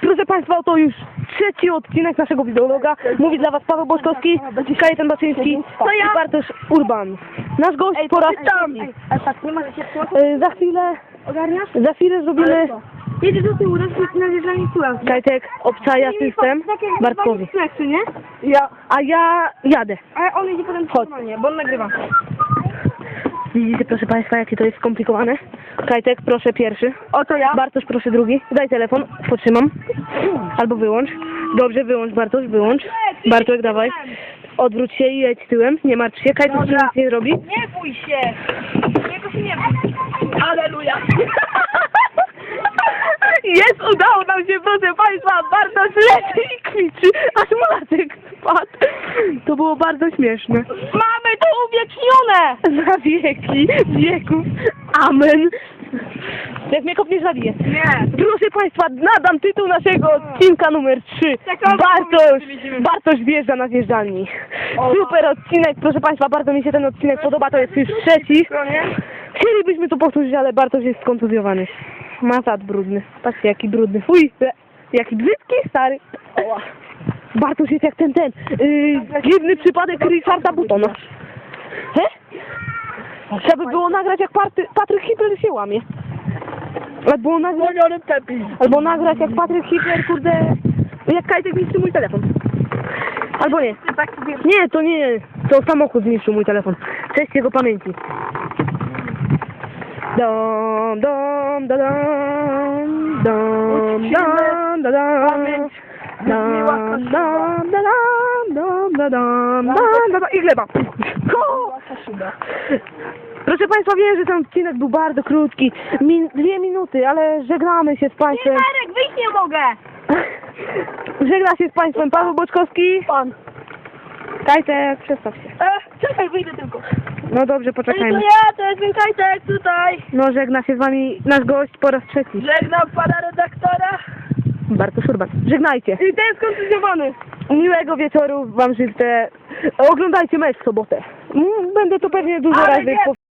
Proszę Państwa, oto już trzeci odcinek naszego wideologa. Mówi dla Was Paweł Boszkowski, Kajetan Baczyński To ja. i Bartosz Urban. Nasz gość po raz. A tak, nie ma, się? Y, Za chwilę, Ogarniasz? za chwilę zrobimy... Jedzie do tyłu, raz na wjeżdżanie tyłem. Kajtek obczaja system Bartkowi. Nie? Ja, a ja jadę. A on jedzie potem Chodź. normalnie, bo on nagrywa. Widzicie, proszę Państwa, jakie to jest skomplikowane? Kajtek, proszę pierwszy. Oto ja. Bartosz, proszę drugi. Daj telefon, potrzymam. Albo wyłącz. Dobrze, wyłącz, Bartosz, wyłącz. Bartosz, dawaj. Odwróć się i jedź tyłem, nie martw się. Kajtek ci nic nie zrobi. Nie bój się. Niego się nie bój. Aleluja. Jest, udało nam się, proszę Państwa, Bartosz leci i kwiczy, aż mulatek spadł. To było bardzo śmieszne. Uwiecznione. Na wieki, wieków. Amen. Jak mnie kopniesz zabiję. Nie. Proszę Państwa, nadam tytuł naszego odcinka numer 3. Taką Bartosz, widzimy. Bartosz wjeżdża na zjeżdżalni. Super odcinek, proszę Państwa, bardzo mi się ten odcinek podoba, to jest już trzeci. Stronie. Chcielibyśmy to powtórzyć, ale Bartosz jest skontuzjowany. Ma zad brudny. Patrzcie, jaki brudny. Fuj, e, jaki brzydki, stary. Bartosz jest jak ten, ten, yy, dziwny przypadek Richarda Buttona. He? Trzeba by było nagrać jak Party, Patryk Hitler się łamie. Albo nagrać, albo nagrać jak Patryk Hitler, kurde, jak Kajtek niszczy mój telefon. Albo nie. Tak sobie... Nie, to nie, to samochód zniszczył mój telefon. Cześć jego pamięci. Dom, dom, da, dom, dom, dom, da, dom. Dom, da, dom, dom, da, dom, dom, da, dom. I gleba. Ko! Proszę Państwa, wiem, że ten odcinek był bardzo krótki. Min dwie minuty, ale żegnamy się z Państwem. Marek, wyjść nie mogę. Żegna się z Państwem Paweł Boczkowski. Pan. Kajtek, przestaw się. E, czekaj, wyjdę tylko. No dobrze, To poczekajmy. ja, to jest ten kajtek tutaj. No żegna się z Wami nasz gość po raz trzeci. Żegnam pana redaktora. Bartosz Urban. Żegnajcie. I ten skontuzjowany. Miłego wieczoru Wam życzę. Oglądajcie mecz w sobotę. Mm, Będę to pewnie dużo Ale razy nie-.